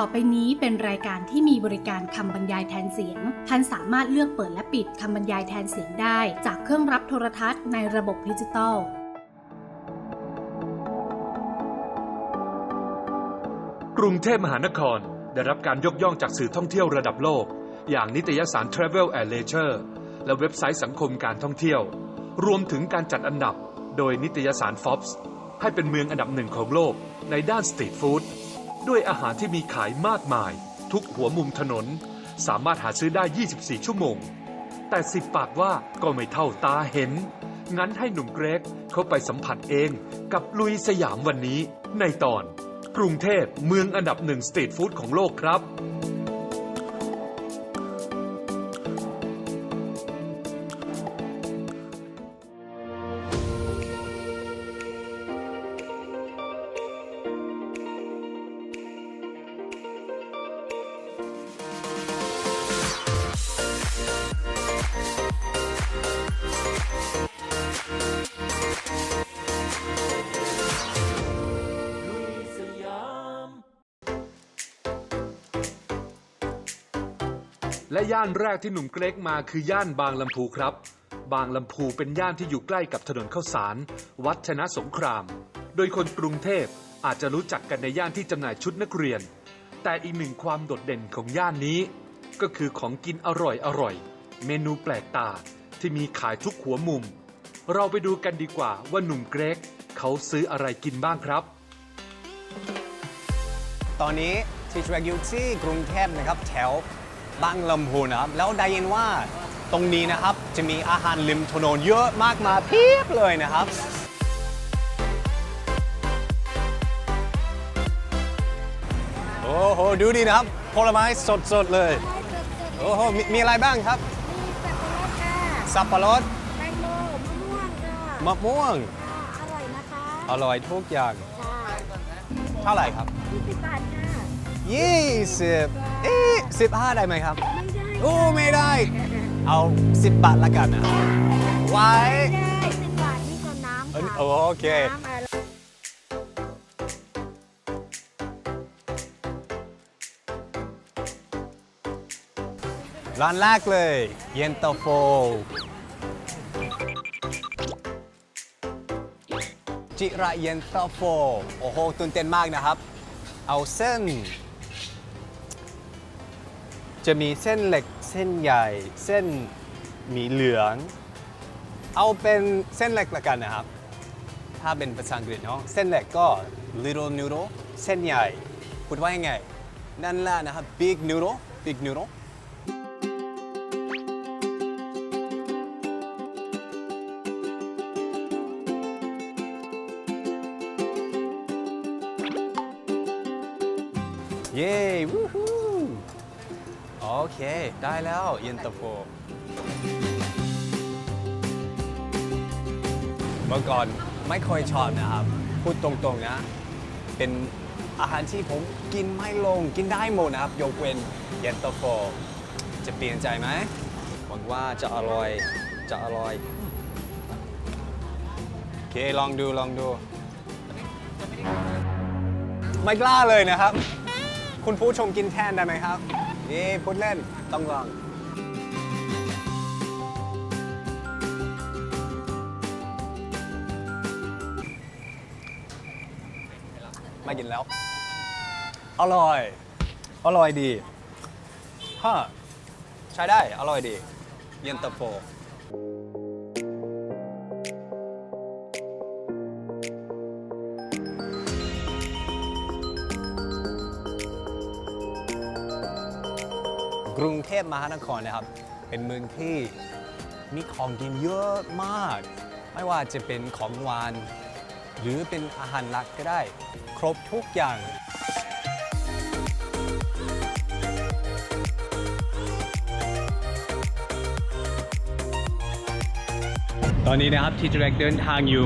ต่อไปนี้เป็นรายการที่มีบริการคำบรรยายแทนเสียง ท่านสามารถเลือกเปิดและปิดคำบรรยายแทนเสียงได้ จากเครื่องรับโทรทัศน์ในระบบดิจิตอลกรุงเทพมหานคร ได้รับการยกย่องจากสื่อท่องเที่ยวระดับโลก อย่างนิตยสาร Travel and Leisure และเว็บไซต์สังคมการท่องเที่ยว รวมถึงการจัดอันดับ โดยนิตยสาร Forbes ให้เป็นเมืองอันดับหนึ่งของโลกในด้านสตรีทฟู้ด ด้วยอาหารที่มีขายมากมาย ทุกหัวมุมถนน สามารถหาซื้อได้ 24 ชั่วโมง แต่สิบปากว่าก็ไม่เท่าตาเห็น งั้นให้หนุ่มเกรกเข้าไปสัมผัสเองกับลุยสยามวันนี้ในตอน กรุงเทพเมืองอันดับหนึ่งสตรีทฟู้ดของโลกครับ และย่านแรกที่หนุ่มเกรกมาคือย่านบางลำพูครับ บางลำพูเป็นย่านที่อยู่ใกล้กับถนนข้าวสาร วัดชนะสงคราม โดยคนกรุงเทพอาจจะรู้จักกันในย่านที่จำหน่ายชุดนักเรียน แต่อีกหนึ่งความโดดเด่นของย่านนี้ ก็คือของกินอร่อยอร่อยๆเมนูแปลกตาที่มีขายทุกหัวมุม เราไปดูกันดีกว่าว่าหนุ่มเกรกเขาซื้ออะไรกินบ้างครับ ตอนนี้ที่ทรกอยู่ที่กรุงเทพนะครับแถว บางลำพูนะครับ แล้วได้ยินว่าตรงนี้นะครับจะมีอาหารริมถนนเยอะมากมายเพียบเลยนะครับโอ้โหดูดีนะครับผลไม้สดๆเลยโอ้โหมมีอะไรบ้างครับมีสับปะรดค่ะสับปะรดแตงโมมะม่วงค่ะมะม่วงค่ะอร่อยนะคะอร่อยทุกอย่างค่ะเท่าไหร่ครับยี่สิบบาทค่ะ20 เอ๊ะ15ได้ไหมครับ ไม่ได้โอ้ ไม่ได้ เอา10บาทละกันนะไว้ไม่ได้สิบบาทนี่ก็น้ำเอ้ยค่ะโอเค น้ำอะไรร้านแรกเลย เย็นตาโฟ จิระเย็นตาโฟ โอ้โหตื่นเต้นมากนะครับ เอาเส้น จะมีเส้นเล็กเส้นใหญ่ เส้นหมีเหลือง เอาเป็นเส้นเล็กละกันนะครับ ถ้าเป็นภาษาอังกฤษเนาะเส้นเล็กก็ little noodle เส้นใหญ่พูดว่ายังไง นั่นแหละนะครับ big noodle big noodle เค ได้แล้วเย็นตาโฟ เมื่อก่อนไม่ค่อยชอบนะครับ พูดตรงๆนะ เป็นอาหารที่ผมกินไม่ลงกินได้หมดนะครับ ยกเว้นเย็นตาโฟ จะเปลี่ยนใจไหมหวังว่าจะอร่อยจะอร่อยโอเคลองดูลองดู ไม่กล้าเลยนะครับ คุณผู้ชมกินแทนได้ไหมครับ นี่พูดเล่นต้องลองมากินแล้ว อร่อย อร่อยดีฮะใช้ได้ อร่อยดี เย็นตาโฟ กรุงเทพมหานครนะครับ เป็นเมืองที่มีของกินเยอะมาก ไม่ว่าจะเป็นของหวาน หรือเป็นอาหารหลักก็ได้ ครบทุกอย่างตอนนี้นะครับที่จะแรกเดินทางอยู่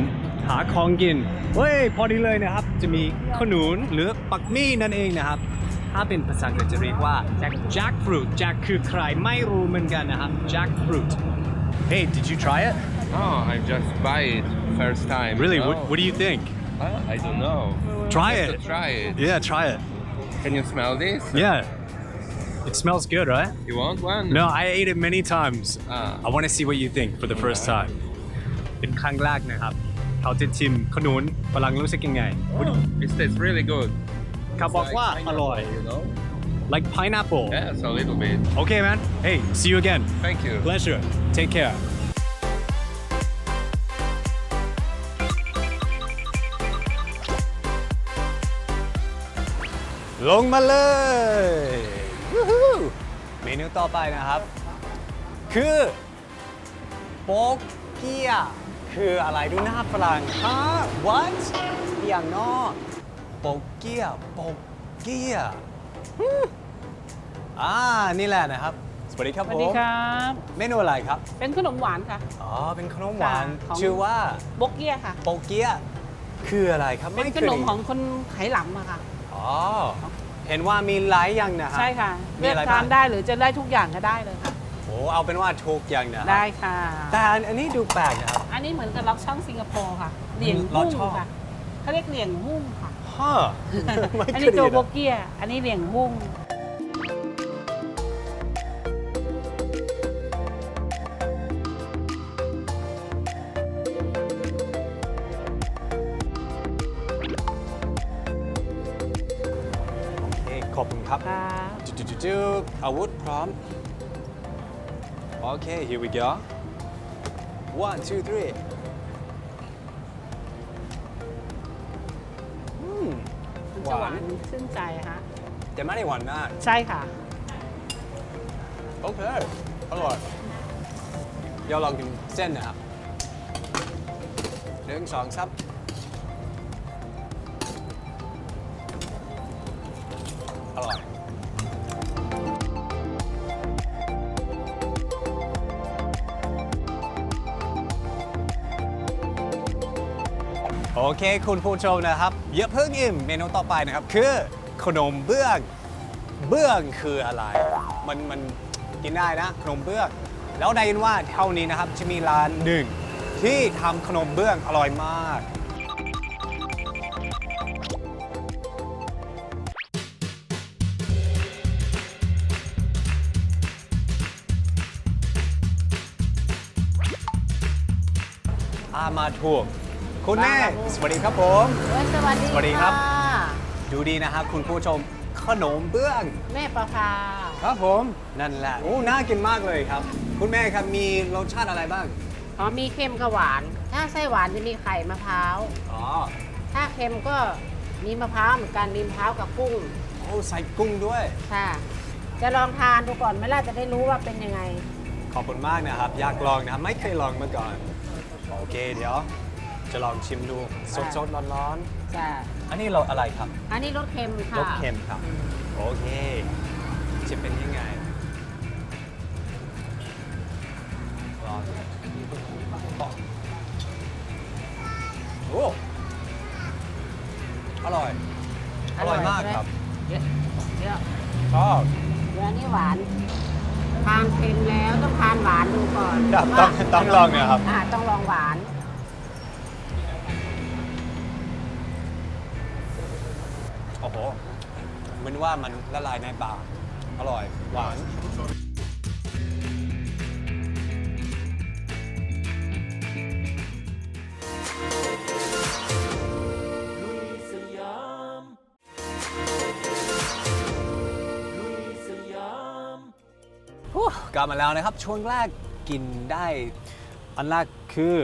หาของกิน เฮ้ย พอดีเลยนะครับ จะมีขนุนหรือปักมี่นั่นเองนะครับ ถ้าเป็นภาษาอังกฤษจะเรียกว่า jack jackfruit jack คือใครไม่รู้เหมือนกันนะครับ jackfruit Hey did you try it No, I just buy it first time. Really No. what, what do you think Uh, I don't know. Try Just it. To try it. Yeah try it Can you smell this? Yeah. It smells good, right? You want one? No, I ate it many times. Ah. I want to see what you think for the first time. เป็นครั้งแรกนะครับเขาจะชิมขนุนฝรั่งรู้สึกยังไง It tastes really good. เขาบอกว่า Like อร่อย pineapple, You know? like pineapple Yes, a little bit. okay man hey see you again Thank you. pleasure take care ลงมาเลยวู้ฮู้เมนูต่อไปนะครับ คือโป๊กเกียคืออะไรดูหน้าฝรั่งฮะ what อย่างนอก โป๊กเกียโป๊กเกียฮึ่มอ่า นี่แหละนะครับ สวัสดีครับสผวัสดีม ครับ เมนูอะไรครับ เป็นขนมหวานค่ะ อ๋อ เป็นขนมหวาน ค่ะของ ชื่อว่าบกเกี้ยค่ะ โป๊กเกียคืออะไรครับเป็นไคขยนมของคนไหหลำอะค่ะ อ๋อ เห็นว่ามีหลายอย่างนะฮะ ใช่ค่ะมีเลือกอะไรทาบ้างนได้หรือจะได้ทุกอย่างก็ได้เลยค่ะ โอ้เอาเป็นว่าทุกอย่างนะได้ค่ะ แต่อันนี้ดูแปลกนะครับ อันนี้เหมือนกับล็อกช่องสิงคโปร์ค่ะ เหลียงล็อหุ้กงช่อง ค่ะเขาเรียกเหลียงหุ้งค่ะ ฮะไม่อันเคนี้ยตัวเห็นบอะกเกี้ยอันนี้เหลียงหุ้ง โอเคขอบคุณครับค่ะจุดจุดจุดจุดอาวุธพร้อม โอเค here we go one two three มมันจะหวานชื่นใจค่ะแต่ไม่ได้หวานมาก ใช่ค่ะ โอเค อร่อย เดี๋ยวลองกินเส้นนะครับหนึ่งสองสาม เคคุณผู้ชมนะครับอย่าเพิ่งอิ่มเมนูต่อไปนะครับ คือขนมเบื้อง เบื้องคืออะไร มันมันกินได้นะ ขนมเบื้อง แล้วได้ยินว่าเท่านี้นะครับจะมีร้านหนึ่งที่ทำขนมเบื้องอร่อยมากอามาถูก คุณแม่สวัสดีครับผมสวัสดีสวัสดีครับะดูดีนะครับคุณผู้ชมขนมเบื้อง แม่ประภาครับผมนั่นแหละโอ้น่ากินมากเลยครับ คุณแม่ครับมีรสชาติอะไรบ้างอ๋อมีเค็มกับหวาน ถ้าไส้หวานจะมีไข่มะพร้าว อ๋อถ้าเค็มก็มีมะพร้าวเหมือนกันมีมะพร้าวกับกุ้ง โอ้ใส่กุ้งด้วย ค่ะ จะลองทานดูก่อนไหมล่ะจะได้รู้ว่าเป็นยังไง ขอบคุณมากนะครับ อยากลองนะครับ ไม่เคยลองมาก่อน โอเคเดี๋ยว จะลองชิมดูสดๆร้อนจ้ะๆ อันนี้รสอะไรครับอันนี้รสเค็มค่ะรสเค็มครับ โอเค จะเป็นยังไงลองโอ้อร่อย อร่อยมากครับเยอะเยอะชอบ เดี๋ยวอันนี้หวาน ทานเค็มแล้วต้องทานหวานดูก่อนครับว่าต้องต้องลองนะครับ อ่าต้องลองหวาน อ้โหเหมือนว่ามันละลายในปากอร่อย หวาน กลับมาแล้วนะครับ ช่วงแรกกินได้ อันแรกคือ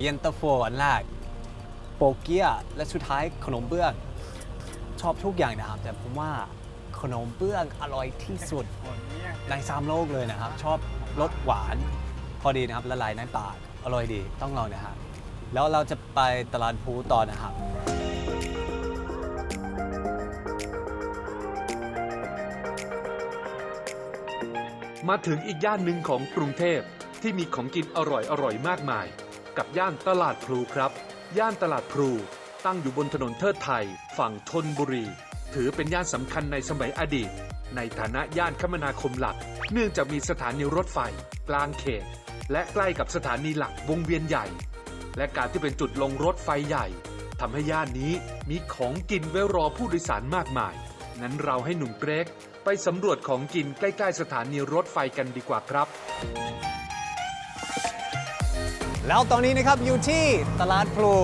เย็นตาโฟอันแรกโปเกียะและสุดท้ายขนมเบื้อง ชอบทุกอย่างนะครับ แต่ผมว่าขนมเบื้องอร่อยที่สุดในสามโลกเลยนะครับ ชอบรสหวาน พอดีนะครับละลายในปากอร่อยดีต้องลองนะครับแล้วเราจะไปตลาดพลูต่อนะครับมาถึงอีกย่านหนึ่งของกรุงเทพที่มีของกินอร่อยอร่อยมากมาย กับย่านตลาดพลูครับ ย่านตลาดพลู ตั้งอยู่บนถนนเทิดไทย ฝั่งธนบุรี ถือเป็นย่านสำคัญในสมัยอดีต ในฐานะย่านคมนาคมหลัก เนื่องจากมีสถานีรถไฟ กลางเขต และใกล้กับสถานีหลักวงเวียนใหญ่ และการที่เป็นจุดลงรถไฟใหญ่ทำให้ย่านนี้มีของกินไว้รอผู้โดยสารมากมายงั้นเราให้หนุ่มเกรกไปสำรวจของกินใกล้ ๆ สถานีรถไฟกันดีกว่าครับ แล้วตอนนี้นะครับอยู่ที่ตลาดพลู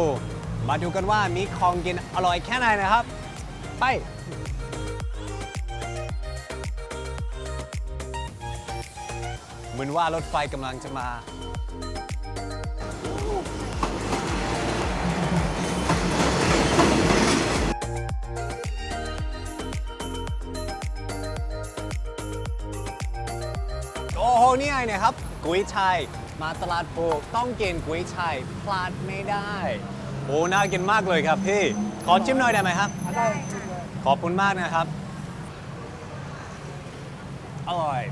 มาดูกันว่ามีของกินอร่อยแค่ไหนนะครับ ไป เหมือนว่ารถไฟกำลังจะมา โอ้โห นี่ไงเนี่ยครับ กุ้ยช่ายมาตลาดโพต้องกินกุ้ยช่ายพลาดไม่ได้ โอ้น่ากินมากเลยครับพี่ขอชิมหน่อยได้ไหมครับได้ค่ะขอบคุณมากนะครับ อร่อย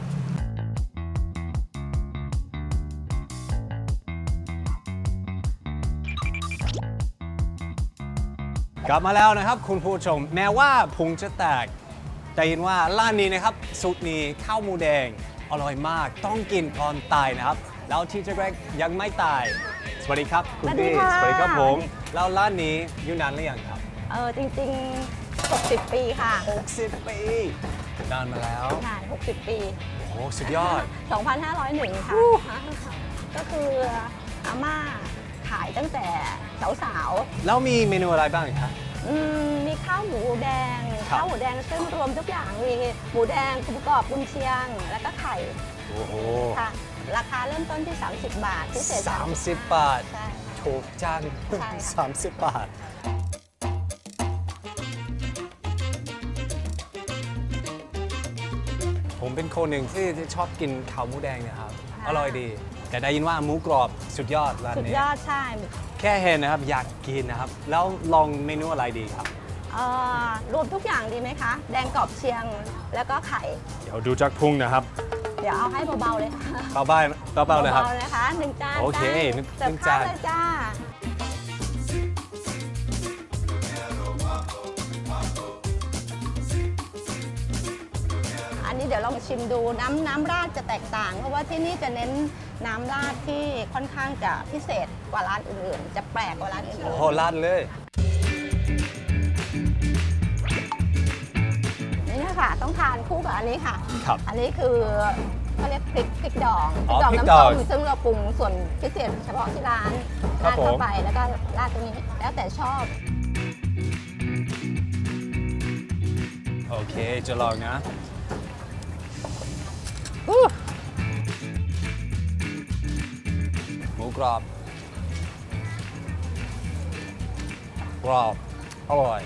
กลับมาแล้วนะครับคุณผู้ชม แม้ว่าพุงจะแตกแต่เห็นว่าร้านนี้นะครับสูตรนี้ข้าวหมูแดง อร่อยมากต้องกินก่อนตายนะครับ แล้วที่เจะแรกยังไม่ตายส วัสดีครับคุณพี่สวัสดีค่ะสวัสดีครับผมแล้วร้านนี้อยู่นานหรือยังครับ เออจริงๆ 60 ปีค่ะ 60 ปี นานมาแล้วใช่60 ปี โอ้โหสุดยอด 2,501 ค่ะ ก็คืออาม่าขายตั้งแต่สาวแล้วมีเมนูอะไรบ้างครับๆอืมมีข้าวหมูแดงครับข้าวหมูแดงเส้นรวมทุกอย่างมีหมูแดงกรุบกรอบกุนเชียง แล้วก็ไข่ โอ้โหค่ะ ราคาเริ่มต้นที่ 30 บาทพิเศษ30 บาท ใช่ ถูกจังใช่ค่ะ30บาท ผมเป็นคนหนึ่งที่ชอบกินข้าวหมูแดงเนะครับอร่อยดี แต่ได้ยินว่าหมูกรอบสุดยอดร้านสุดนี้ ยอดใช่แค่เห็นนะครับอยากกินนะครับ แล้วลองเมนูอะไรดีครับ เอ่อรวมทุกอย่างดีไหมคะ แดงกรอบเชียงแล้วก็ไข่ เดี๋ยวดูจากพุงนะครับเดี๋ยวเอาให้เบาๆเลยค่ะเบาๆเบาๆเลยครับ เบาๆนะคะหนึ่งจานโอเคจ้าหนึ่งเสิร์ฟหนึ่งข้าวจานเลยจ้า อันนี้เดี๋ยวลองชิมดูน้ำน้ำราดจะแตกต่าง เพราะว่าที่นี่จะเน้นน้ำราดที่ค่อนข้างจะพิเศษกว่าร้านอื่นๆ จะแปลกกว่าร้านอื่โอ้นโหลาดเลยๆนี่ค่ะต้องทานคู่กับอันนี้ค่ะ ครับ อันนี้คือ เขาเรียกพริกพริกดองอ๋อพริกน้ำดส้อง มซึ่งเราปรุงส่วนพิเศษเฉพาะที่ร้านครับราดเข้าผมไปแล้วก็ราดตรงนี้แล้วแต่ชอบโอเค จะลองนะหมูกรอบ กรอบ อร่อย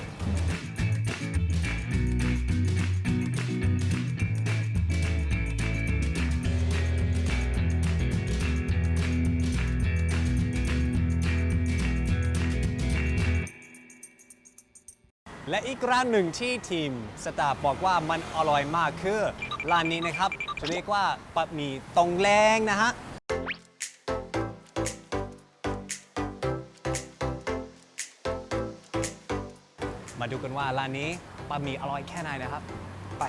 และอีกร้านหนึ่งที่ทีมสตาฟบอกว่ามันอร่อยมากคือร้านนี้นะครับจะเรียกว่าบะหมี่ตรงแรงนะฮะมาดูกันว่าร้านนี้บะหมี่อร่อยแค่ไหนนะครับ ไป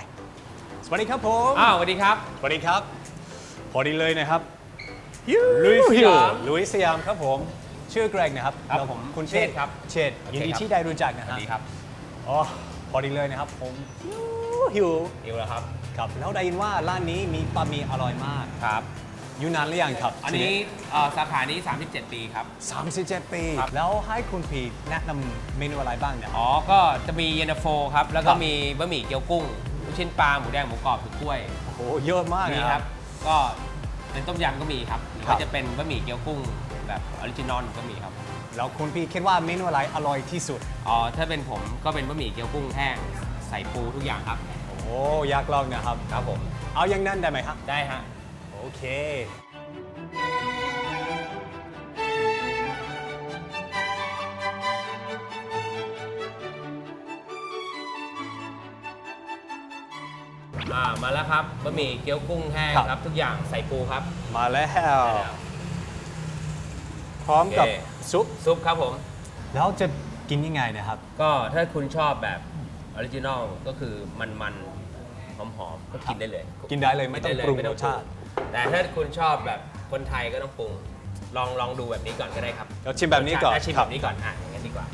สวัสดีครับผมอ้าวสวัสดีครับ สวัสดีครับ พอดีเลยนะครับลุยสยามลุยสยามครับผม ชื่อเกรกนะครับครับแล้วผมคุณเชษฐ์ครับ เชษฐ์โอเคยินดีครับที่ได้รู้จักนะสฮะวัสดีครับ อ๋อ พอดีเลยนะครับ ผมหิวหิวอิวแล้วครับ ครับ แล้วได้ยินว่าร้านนี้มีบะหมี่อร่อยมาก ครับ อยู่นานหรือยังครับอันนี้เอ่อสาขานี้ 37 ปีครับ 37 ปี ครับ แล้วให้คุณพีแนะนำเมนูอะไรบ้างเนี่ย อ๋อ ก็จะมีเย็นตาโฟครับ แล้วก็ครับ มีบะหมี่เกี๊ยวกุ้งลูกชิ้นปลา หมูแดง หมูกรอบถือกล้วยโอ้โหเยอะมากมีนะคครัรับ บ ก็เป็นต้มยำก็มีครับ หรือครัว่าบ จะเป็นบะหมี่เกี๊ยวกุ้งแบบออริจินอลก็มีครับ แล้วคุณพีคิดว่าเมนูอะไรอร่อยที่สุด อ๋อถ้าเป็นผมก็เป็นบะหมี่เกี๊ยวกุ้งแห้ง ใส่ปูทุกอย่างครับ โอ้อยากลองนะครับ ครับผม เอาอย่างนั้นได้ไหมครับได้ฮะ โอเค อ่ามาแล้วครับบะหมี่เกี๊ยวกุ้งแห้งครับ ครับ ทุกอย่างใส่ปูครับ มาแล้ว ได้แล้ว พร้อมกับโอเค ซุป ซุปครับผม แล้วจะกินยังไงนะครับ ก็ถ้าคุณชอบแบบออริจินอลก็คือมันๆหอมๆก็กินได้เลยกินได้เลยไม่ต้องกินด้ปรุงไม่รสชาติ แต่ถ้าคุณชอบแบบคนไทยก็ต้องปรุง ลองลองดูแบบนี้ก่อนก็ได้ครับเราชิมแบบนี้ก่อนรสชาติชิมครัแบบบนี้ก่อนอะอย่างนั้นดีกว่า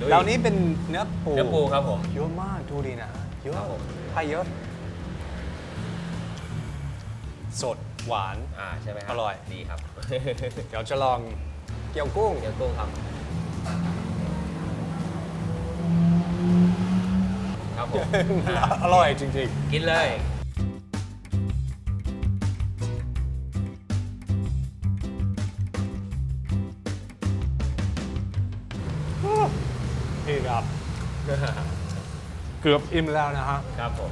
ลุยแล้วนี้เป็นเนื้อปูเนื้อปูครับผม เยอะมากดูดีนะเยครัอะบผมไข่เยอะ สดหวาน อ่าใช่ไหมครัอร่อย ดีครับ เดี๋ยวจะลองเกี๊ยวกุ้งเกี๊ยวกุ้งครับครับผมอ่าอร่อยจริง กินเลย ๆ นี่ครับ เกือบอิ่มแล้วนะฮะ ครับผม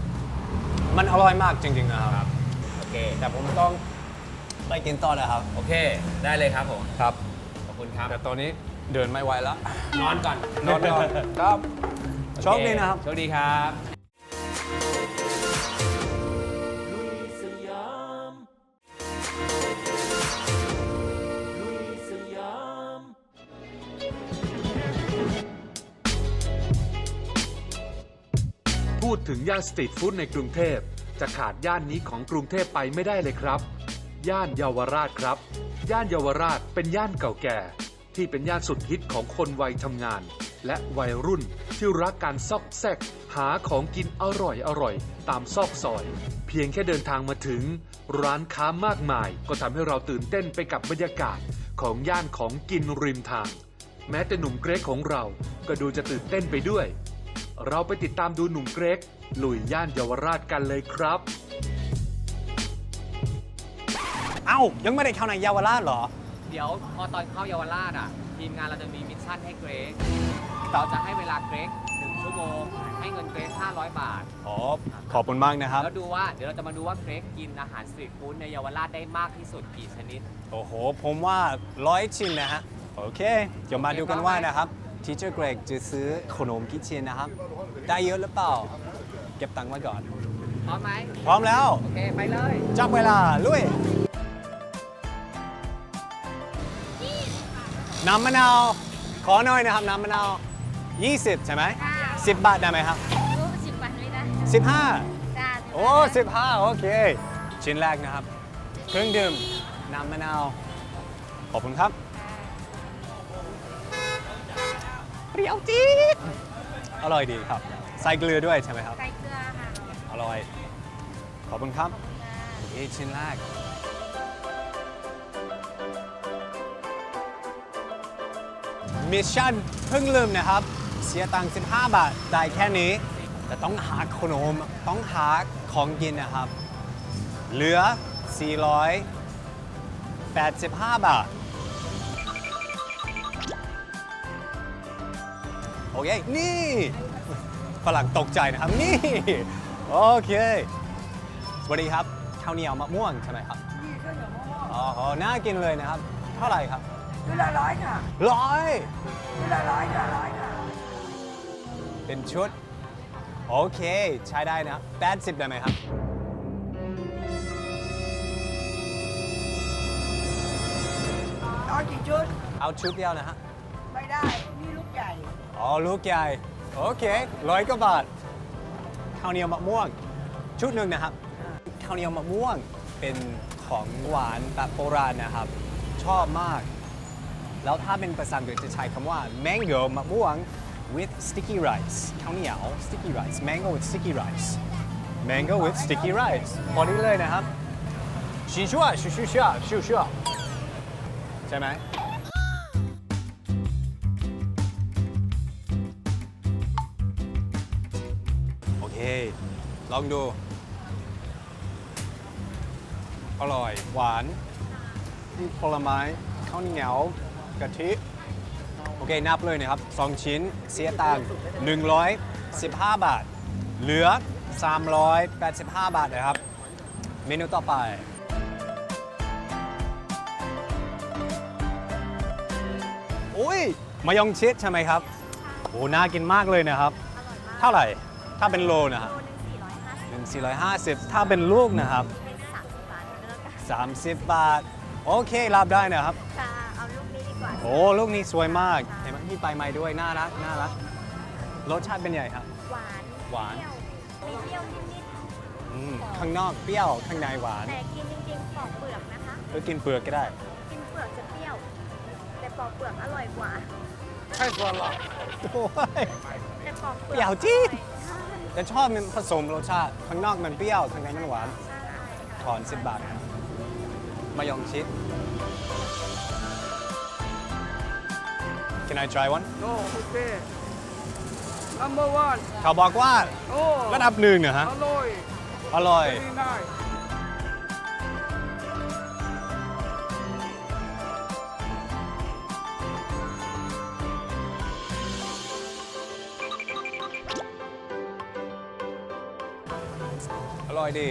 มันอร่อยมากจริง ๆ นะครับ โอเค แต่ผมต้องไปกินต่อนะครับ โอเค ได้เลยครับผม ครับขอบ คุณครับ แต่ตอนนี้เดินไม่ไหวแล้ว นอนก่อนนอนนอนครับโชคดีนะครับ โชคดีครับพูดถึงย่านสตรีทฟู้ดในกรุงเทพ จะขาดย่านนี้ของกรุงเทพไปไม่ได้เลยครับ ย่านเยาวราชครับ ย่านเยาวราชเป็นย่านเก่าแก่ ที่เป็นย่านสุดฮิตของคนวัยทำงาน และวัยรุ่นที่รักการซอกแซก หาของกินอร่อยอร่อยตามซอกซอย เพียงแค่เดินทางมาถึง ร้านค้ามากมาย ก็ทำให้เราตื่นเต้นไปกับบรรยากาศของย่านของกินริมทาง แม้แต่หนุ่มเกรกของเราก็ดูจะตื่นเต้นไปด้วย เราไปติดตามดูหนุ่มเกรกลุยย่านเยาวราชกันเลยครับ เอ้า ยังไม่ได้เข้าในเยาวราชเหรอ เดี๋ยวพอตอนเข้าเยาวราชอะ ทีมงานเราจะมีมิชชั่นให้เกรกเราจะให้เวลาเกรกหนึ่งชั่วโมง ให้เงินเกรก500 บาท อ๋อ ขอบคุณมากนะครับ แล้วดูว่าเดี๋ยวเราจะมาดูว่าเกรกกินอาหารสตรีทฟู้ดในเยาวราชได้มากที่สุดกี่ชนิด โอ้โห ผมว่าร้อยชิ้นนะฮะ โอเค เดี๋ยวมาดูกันว่านะครับทีเจอร์เกรกจะซื้อขนมกี่ชิ้นนะครับ ได้เยอะหรือเปล่า เก็บตังค์ไว้ก่อน พร้อมไหมพร้อมแล้ว โอเค ไปเลย จับเวลา ลุย น้ำมะนาว ขอหน่อยนะครับ น้ำมะนาว 20 ใช่ไหม10บาทได้ไหมครับรู้สิบวันไม่ได้15จ้าโอ้15โอเคชิ้นแรกนะครับ เครื่องดื่มน้ำมะนาว ขอบคุณครับเปรี้ยวจี๊ดอร่อยดีครับ ใส่เกลือด้วยใช่ไหมครับไก่เกลือค่ะ อร่อย ขอบคุณครับโอเคชิ้นแรก มิชชั่นเพิ่งลืมนะครับ เสียตังค์15 บาท ได้แค่นี้ แต่ต้องหาขนม ต้องหาของกินนะครับ เหลือ 485 บาท โอเค นี่ฝรั่งตกใจนะครับ นี่ โอเค สวัสดีครับข้าวเหนียวมะม่วงใช่ไหมครับนี่ข้าวเหนียวมะม่วงอ๋อ น่ากินเลยนะครับ เท่าไหร่ครับ ชุดละร้อยค่ะร้อยชุดละร้อยค่ะร้อยค่ะเป็นชุด โอเค ใช้ได้นะแปดสิบได้ไหมครับ เอากี่ชุด เอาชุดเดียวนะฮะ ไม่ได้ นี่ลูกใหญ่ อ๋อ ลูกใหญ่ โอเคร้อยกว่าบาทข้าวเหนียวมะม่วง ชุดหนึ่งนะครับข้าวเหนียวมะม่วงเป็นของหวานแบบโบราณนะครับ ชอบมาก แล้วถ้าเป็นภาษาอังกฤษจะใช้คำว่า mango มะม่วง with sticky rice ข้าวเหนียว sticky rice mango with sticky rice mango with sticky rice พอดีเลยนะครับชิชัวชิชัวชิชัวใช่ไหมโอเค ลองดู อร่อย หวานผลไม้ข้าวเหนียว กะทิ โอเค นับเลยนะครับ 2 ชิ้นเสียตังค์115 บาท เหลือ 385 บาทนะครับ เมนูต่อไปอุ้ยมายองชิดใช่ไหมครับโอ้น่ากินมากเลยนะครับ เท่าไหร่ ถ้าเป็นโลนะครับโลหนึ่งสี่ร้อยห้าสิบเป็น450ถ้าเป็นลูกนะครับเป็นสามสิบบาทเลือกกัน30บาท โอเค รับได้นะครับ ค่ะ โอ้ลูกนี้สวยมากเห็นไหมมีใบไม้ด้วยน่ารักน่ารักรสชาติเป็นไงครับ หวานหวาน เปรี้ยวมีเปรี้ยวนิดอืมข้างนอกเปรี้ยวข้างในหวานๆแต่กินจริงๆปอกเปลือกนะคะหรือกินเปลือกก็ได้ กินเปลือกจะเปรี้ยว แต่ปอกเปลือกอร่อยกว่าใช่ส่วนหรอโอ้ย แต่ปอกเปลือกเปรี้ยวจี๊ดอร่อยแต่ชอบมันผสมรสชาติ ข้างนอกมันเปรี้ยวข้างในมันหวานถอน10บาทครับมายองชิด Can I try one? No, okay. Number one. เขาบอกว่า Oh, ระดับหนึ่งนะฮะ Aloy. อร่อย Very nice. อร่อยดี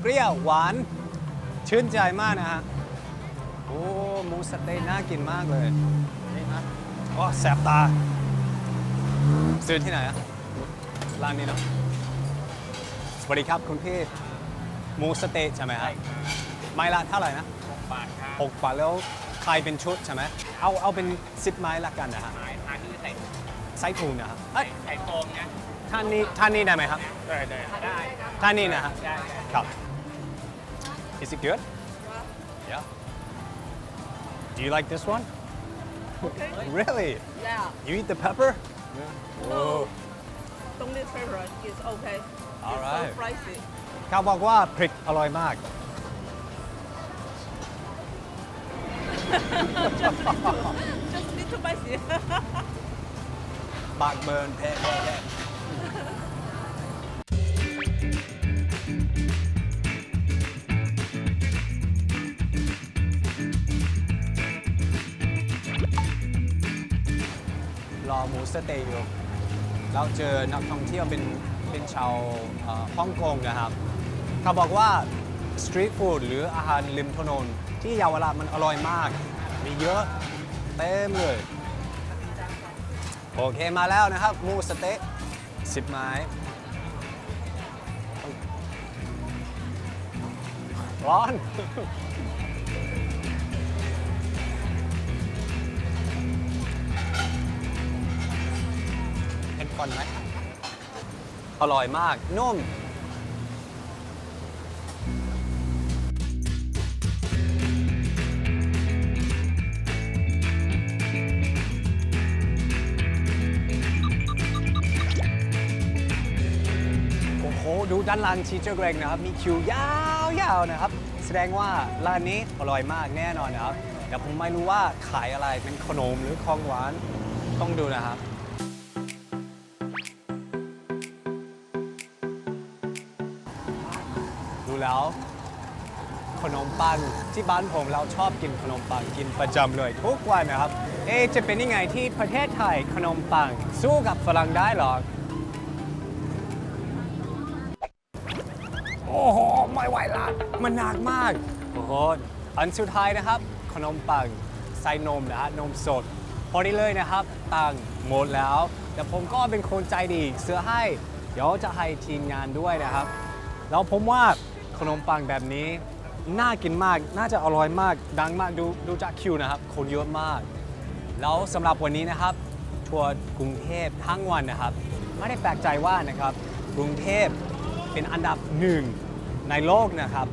เปรี้ยวหวาน ชื่นใจมากนะฮะ โอ้หมูสะเต๊ะน่ากินมากเลย โอ้แสบตา ซื้อที่ไหนอะร้านนี้เนาะสวัสดีครับคุณพี่หมูสะเต๊ะใช่ไหมครับไม้ละเท่าไหร่นะ6บาทครับ6บาทแล้วขายเป็นชุดใช่ไหมเอาเอาเป็น10ไม้ละกันนะฮะทานนี่ใส่ไส้ถุงนะครับเอ้ยใส่โฟมนะท่านนี้ท่านนี้ได้ไหมครับได้ได้ได้ท่านนี้นะฮะได้ครับ Is it good? Yeah. Do you like this one? Really? Yeah. You eat the pepper? No. Only favorite is okay. All It's right. so pricey. เขาบอกว่าพริกอร่อยมาก Just little spicy. ปากเบิร์นเผ็ดเ หมูสเต๊ะอยู่เราเจอนักท่องเที่ยวเป็นเป็นชาวเอ่อฮ่องกงนะครับเขาบอกว่าสตรีทฟู้ดหรืออาหารริมถนนที่เยาวราชมันอร่อยมาก มีเยอะเต็มเลย โอเคมาแล้วนะครับหมูสะเต๊ะสิบไม้ ร้อน ก่อนไหมอร่อยมาก นุ่ม โอ้โห ดูด้านหลังชีเจอร์เกรงนะครับ มีคิวยาวๆนะครับ แสดงว่าร้านนี้อร่อยมากแน่นอนนะครับ แต่ผมไม่รู้ว่าขายอะไรเป็นขนมหรือของหวาน ต้องดูนะครับ ขนมปังที่บ้านผมเราชอบกินขนมปังกินประจำเลยทุกวันนะครับ เอะจะเป็นยังไงที่ประเทศไทยขนมปังสู้กับฝรั่งได้หรอ โอ้โห ไม่ไหวละมันหนักมาก โอ้โห อันสุดท้ายนะครับ ขนมปังใส่นมนะฮะนมสด พอดีเลยนะครับ ตังค์หมดแล้ว แต่ผมก็เป็นคนใจดีเสื้อให้ เดี๋ยวจะให้ทีมงานด้วยนะครับ แล้วผมว่า ขนมปังแบบนี้ น่ากินมาก น่าจะอร่อยมาก ดังมาก ดูดูจากคิวนะครับ คนเยอะมาก แล้วสำหรับวันนี้นะครับ ทัวร์กรุงเทพทั้งวันนะครับ ไม่ได้แปลกใจว่านะครับ กรุงเทพเป็นอันดับหนึ่งในโลกนะครับ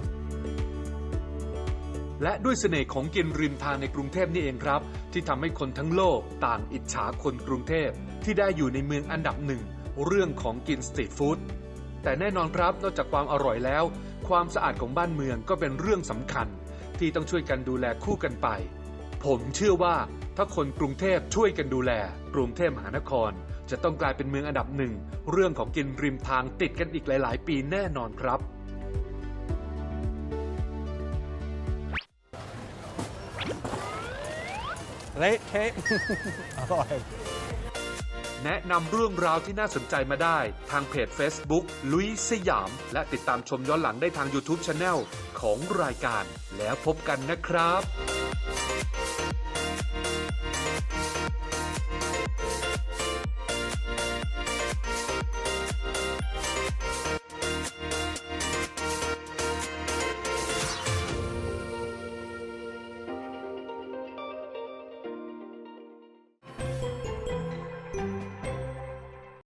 และด้วยเสน่ห์ของกินริมทางในกรุงเทพนี่เองครับ ที่ทำให้คนทั้งโลกต่างอิจฉาคนกรุงเทพที่ได้อยู่ในเมืองอันดับหนึ่งเรื่องของกินสตรีทฟู้ดแต่แน่นอนครับนอกจากความอร่อยแล้ว ความสะอาดของบ้านเมืองก็เป็นเรื่องสำคัญ ที่ต้องช่วยกันดูแลคู่กันไป ผมเชื่อว่าถ้าคนกรุงเทพช่วยกันดูแล กรุงเทพมหานคร จะต้องกลายเป็นเมืองอันดับหนึ่ง เรื่องของกินริมทางติดกันอีกหลาย ๆ ปีแน่นอนครับเละเทะ อร่อย แนะนำเรื่องราวที่น่าสนใจมาได้ ทางเพจ Facebook ลุยสยาม และติดตามชมย้อนหลังได้ทาง YouTube Channel ของรายการ แล้วพบกันนะครับ